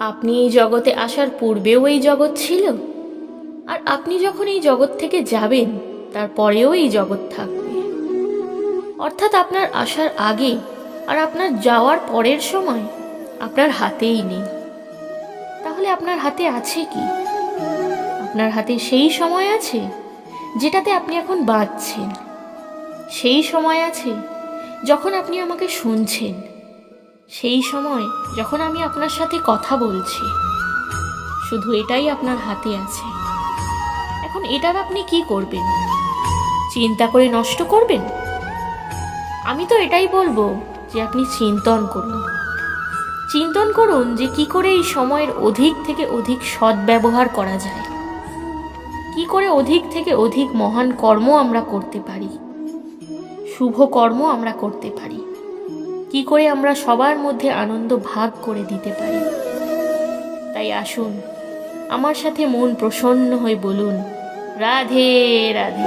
আপনি এই জগতে আসার পূর্বেও এই জগৎ ছিল? আর আপনি যখন এই জগৎ থেকে যাবেন, তারপরেও এই জগৎ থাকবে। অর্থাৎ আপনার আসার আগে আর আপনার যাওয়ার পরের সময় আপনার হাতেই নেই। তাহলে আপনার হাতে আছে কি? আপনার হাতে সেই সময় আছে যেটাতে আপনি এখন বাঁচছেন। সেই সময় আছে যখন আপনি আমাকে শুনছেন। সেই সময় যখন আমি আপনার সাথে কথা বলছি, শুধু এটাই আপনার হাতে আছে। এখন এটার আপনি কি করবেন? চিন্তা করে নষ্ট করবেন? আমি তো এটাই বলব যে আপনি চিন্তন করুন। চিন্তন করুন যে কি করে এই সময়ের অধিক থেকে অধিক সদ্ব্যবহার করা যায়। কি করে অধিক থেকে অধিক মহান কর্ম আমরা করতে পারি? শুভ কর্ম আমরা করতে পারি। কি করে আমরা সবার মধ্যে আনন্দ ভাগ করে দিতে পারি? তাই আসুন, আমার সাথে মন প্রসন্ন হয়ে বলুন, রাধে রাধে।